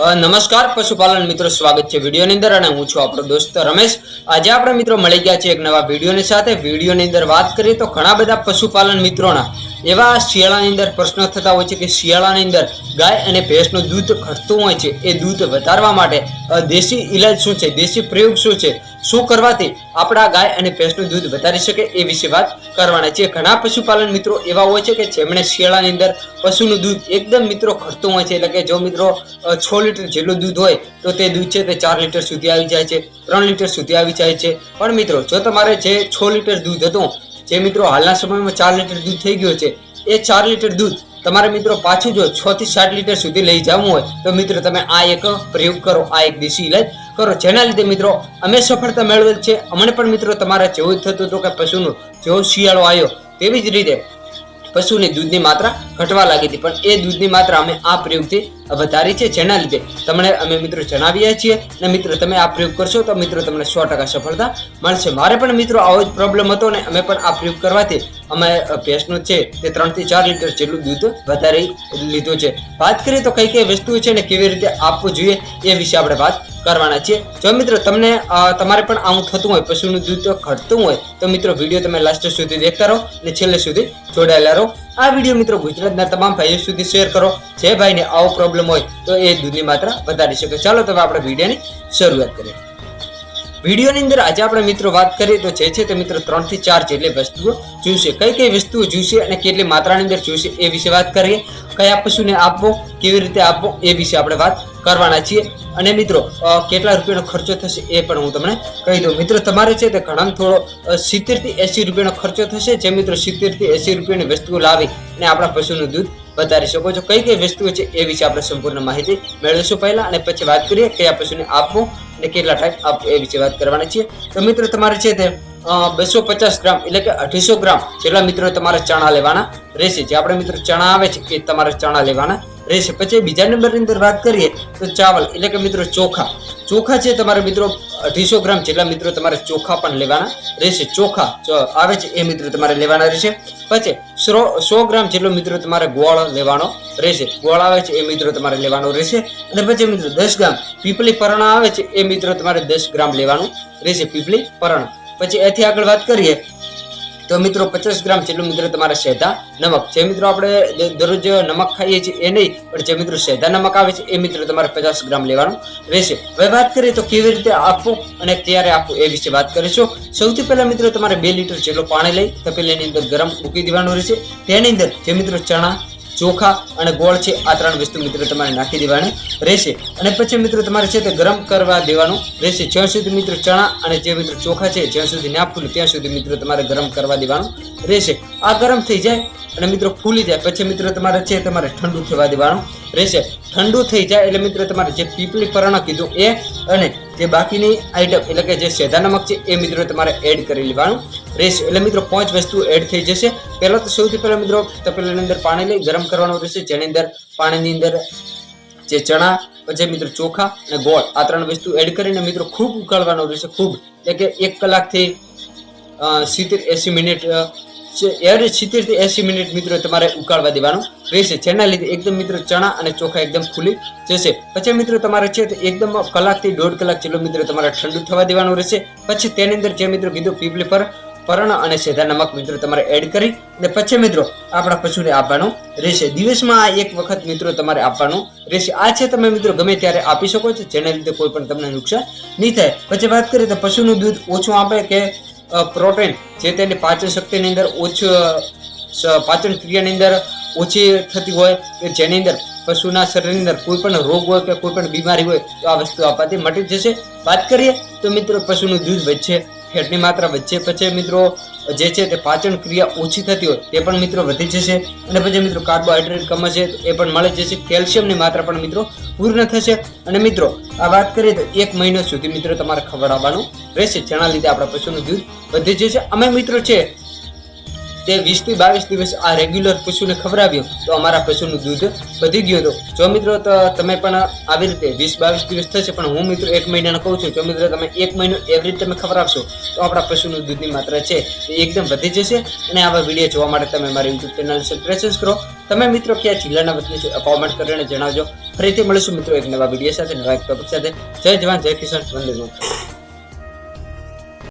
નમસ્કાર પશુપાલન મિત્રો, સ્વાગત છે વિડીયોની અંદર અને હું છું આપણો દોસ્ત રમેશ. આજે આપણે મિત્રો મળી ગયા છે એક નવા વિડીયોની સાથે. વિડીયોની અંદર વાત કરીએ તો ઘણા બધા પશુપાલન મિત્રોના એવા શિયાળાની અંદર પ્રશ્નો થતા હોય છે કે શિયાળાની અંદર ગાય અને ભેંસનું દૂધ ઘટતું હોય છે. એ દૂધ વધારવા માટે દેશી ઇલાજ શું છે? દેશી પ્રયોગ શું છે? શું કરવાથી આપણા ગાય અને ભેંસનું દૂધ વધારી શકે એ વિશે વાત કરવાના છે. ઘણા પશુપાલન મિત્રો એવા હોય છે કે જેમણે શિયાળાની અંદર પશુનું દૂધ એકદમ મિત્રો ઘટતું હોય છે. એટલે કે જો મિત્રો છ લીટર જેટલું દૂધ હોય તો તે દૂધ છે તે ચાર લીટર સુધી આવી જાય છે, ત્રણ લીટર સુધી આવી જાય છે. પણ મિત્રો, જો તમારે જે છ લીટર દૂધ હતું, જે મિત્રો હાલના સમયમાં ચાર લીટર દૂધ થઈ ગયું છે, એ ચાર લીટર દૂધ તમારે મિત્રો પાછું જો છ થી સાત લીટર સુધી લઈ જવું હોય તો મિત્રો તમે આ એક પ્રયોગ કરો, આ એક દેશી ઇલાજ કરો જેના લીધે મિત્રો અમે સફળતા મેળવેલ છે. અમને પણ મિત્રો તમારે જેવું જ થતું હતું કે પશુનું જેવો શિયાળો આવ્યો તેવી જ રીતે પશુની દૂધની માત્રા ઘટવા લાગી હતી. પણ એ દૂધની માત્રા અમે આ પ્રયોગથી વધારી છે, જેના લીધે તમને અમે મિત્રો જણાવીએ છીએ અને મિત્રો તમે આ પ્રયોગ કરશો તો મિત્રો તમને સો ટકા સફળતા મળશે. મારે પણ મિત્રો આવો જ પ્રોબ્લેમ હતો ને અમે પણ આ પ્રયોગ કરવાથી અમે ભેંસનું છે તે ત્રણથી ચાર લીટર જેટલું દૂધ વધારી લીધું છે. વાત કરીએ તો કઈ કઈ વસ્તુઓ છે ને કેવી રીતે આપવું જોઈએ એ વિશે આપણે વાત કરવાના છીએ. જો મિત્રો તમને તમારે પણ આવું થતું હોય, પશુનું દૂધ ઘટતું હોય, તો મિત્રો વીડિયો તમે લાસ્ટ સુધી દેખતા રહો અને છેલ્લે સુધી જોડાયેલા રહો. આ વીડિયો મિત્રો ગુજરાતના તમામ ભાઈઓ સુધી શેર કરો. જે ભાઈને આવો પ્રોબ્લેમ હોય, તો એ દૂધની માત્રા વધારી શકે. ચાલો તમે આપણે વિડીયોની શરૂઆત કરીએ. વિડીયોની અંદર આજે આપણે મિત્રો વાત કરીએ તો જે છે તે મિત્રો ત્રણથી ચાર જેટલી વસ્તુઓ જોઈશે. કઈ કઈ વસ્તુઓ જોઈશે અને કેટલી માત્રાની અંદર જોઈશે એ વિશે વાત કરીએ. કયા પશુને આપવો, કેવી રીતે આપવો એ વિશે આપણે વાત કરવાના છીએ. અને મિત્રો કેટલા રૂપિયાનો ખર્ચો થશે એ પણ હું તમને કહી દઉં. મિત્રો, તમારે છે તે ઘણા થોડો સિત્તેરથી એંસી રૂપિયાનો ખર્ચો થશે. જે મિત્રો સિત્તેરથી એંસી રૂપિયાની વસ્તુઓ લાવી અને આપણા પશુનું દૂધ વધારી શકો છો. કઈ કઈ વસ્તુઓ છે એ વિશે આપણે સંપૂર્ણ માહિતી મેળવીશું પહેલાં. અને પછી વાત કરીએ કયા પશુને આપવું અને કેટલા થાય? આપ એ વિશે વાત કરવાના છીએ તો મિત્રો, તમારે છે તે બસો પચાસ ગ્રામ એટલે કે અઢીસો ગ્રામ જેટલા મિત્રો તમારે ચણા લેવાના રહેશે. જે આપણે મિત્રો ચણા આવે છે, એ તમારે ચણા લેવાના રહેશે પછી બીજા નંબરની અંદર વાત કરીએ તો ચાવલ. એટલે કે મિત્રો ચોખા. ચોખા છે તમારે મિત્રો અઢીસો ગ્રામ જેટલા મિત્રો તમારે ચોખા પણ લેવાના રહેશે. ચોખા આવે છે એ મિત્રો તમારે લેવાના રહેશે. પછી સો સો ગ્રામ જેટલો મિત્રો તમારે ગોળ લેવાનો રહેશે. ગોળ આવે છે એ મિત્રો તમારે લેવાનો રહેશે. અને પછી મિત્રો દસ ગ્રામ પીપળી પરણા આવે છે એ મિત્રો તમારે દસ ગ્રામ લેવાનું રહેશે. પીપળી પરણા. પછી એથી આગળ વાત કરીએ તો મિત્રો, પચાસ ગ્રામ જેટલું મિત્રો તમારે સેધા નમક જે મિત્રો, આપણે દરરોજ નમક ખાઈએ છીએ એ નહીં, પણ જે મિત્રો સેધા નમક આવે છે, એ મિત્રો તમારે પચાસ ગ્રામ લેવાનું રહેશે. હવે વાત કરીએ તો કેવી રીતે આપવું અને ક્યારે આપવું એ વિશે વાત કરીશું. સૌથી પહેલાં મિત્રો, તમારે બે લીટર જેટલું પાણી લઈ, તપેલીની અંદર ગરમ મૂકી દેવાનું રહેશે. તેની અંદર જે મિત્રો ચણા ચોખા અને ગોળ છે, આ ત્રણ વસ્તુ મિત્રો તમારે નાખી દેવાની રહેશે. અને પછી મિત્રો તમારે છે તે ગરમ કરવા દેવાનું રહેશે. જ્યાં સુધી મિત્રો ચણા અને જે મિત્રો ચોખા છે, જ્યાં સુધી ના ફૂલે ત્યાં સુધી મિત્રો તમારે ગરમ કરવા દેવાનું રહેશે. આ ગરમ થઈ જાય અને મિત્રો ફૂલી જાય. પછી મિત્રો તમારે છે તમારે ઠંડુ થવા દેવાનું રહેશે. ઠંડુ થઈ જાય એટલે મિત્રો તમારે જે પીપળી પરાણા કીધું એ અને જે બાકીની આઈટમ એટલે કે જે સેધા નમક છે, એ મિત્રો તમારે એડ કરી લેવાનું. રહેશે એટલે મિત્રો પાંચ વસ્તુ એડ થઈ જશે. પહેલાં તો સૌથી પહેલાં મિત્રો તપેલાની અંદર પાણી લઈ ગરમ કરવાનું રહેશે. જેની અંદર પાણીની અંદર જે ચણા, પછી મિત્રો ચોખા અને ગોળ આ ત્રણ વસ્તુ એડ કરીને મિત્રો ખૂબ ઉકાળવાનું રહેશે. ખૂબ એટલે કે એક કલાકથી સિત્તેર એંસી મિનિટ એવરેજ સિત્તેરથી મિનિટ મિત્રો તમારે ઉકાળવા દેવાનું રહેશે. જેના લીધે એકદમ મિત્રો ચણા અને ચોખા એકદમ ખુલી જશે. પછી મિત્રો તમારે છે તો એકદમ કલાકથી દોઢ કલાક જેટલો મિત્રો તમારે ઠંડુ થવા દેવાનું રહેશે. પછી તેની અંદર જે મિત્રો કીધું પીપલી પર પરણ અને સેધા નમક મિત્રો તમારે એડ કરી અને પછી મિત્રો આપણા પશુને આપવાનું રહેશે. દિવસમાં આ એક વખત મિત્રો તમારે આપવાનું રહેશે. આ છે તમે મિત્રો ગમે ત્યારે આપી શકો છો. જેના લીધે કોઈ પણ તમને નુકસાન નહીં થાય. પછી વાત કરીએ તો પશુનું દૂધ ઓછું આપે કે પ્રોટીન જે તેની પાચન શક્તિની અંદર ઓછું પાચન ક્રિયાની અંદર ઓછી થતી હોય કે જેની અંદર પશુના શરીરની અંદર કોઈ પણ રોગ હોય કે કોઈ પણ બીમારી હોય તો આ વસ્તુ આપવાથી મટી જશે. વાત કરીએ તો મિત્રો પશુનું દૂધ વધશે ફેટની માત્રા વધશે પછી મિત્રો, જે છે તે પાચન ક્રિયા ઓછી થતી હોય તે પણ મિત્રો વધી જશે. અને પછી મિત્રો કાર્બોહાઈડ્રેટ કમ હશે એ પણ મળી જશે. કેલ્શિયમની માત્રા પણ મિત્રો પૂર્ણ થશે. અને મિત્રો, આ વાત કરીએ તો એક મહિનો સુધી મિત્રો તમારે ખવડાવવાનું રહેશે. જેના લીધે આપણા પશુનું દૂધ વધી જશે. અમે મિત્રો છે તે વીસથી બાવીસ દિવસ આ રેગ્યુલર પશુને ખવડાવ્યો. તો અમારા પશુનું દૂધ વધી ગયું હતું. જો મિત્રો, તો તમે પણ આવી રીતે વીસ, બાવીસ દિવસ થશે, પણ હું મિત્રો એક મહિનાનો કહું છું, જો મિત્રો તમે એક મહિનો એવરેજ તમે ખવડાવશો, તો આપણા પશુનું દૂધની માત્રા છે એ એકદમ વધી જશે. અને આવા વીડિયો જોવા માટે તમે મારી યુટ્યુબ ચેનલ સબસ્ક્રાઇબ કરો. તમે મિત્રો ક્યાં જિલ્લાના વતની છો કોમેન્ટ કરીને જણાવજો. ફરીથી મળીશું મિત્રો એક નવા વીડિયો સાથે, નવા એક ટોપિક સાથે. જય જવાન, જય કિસાન, વંદે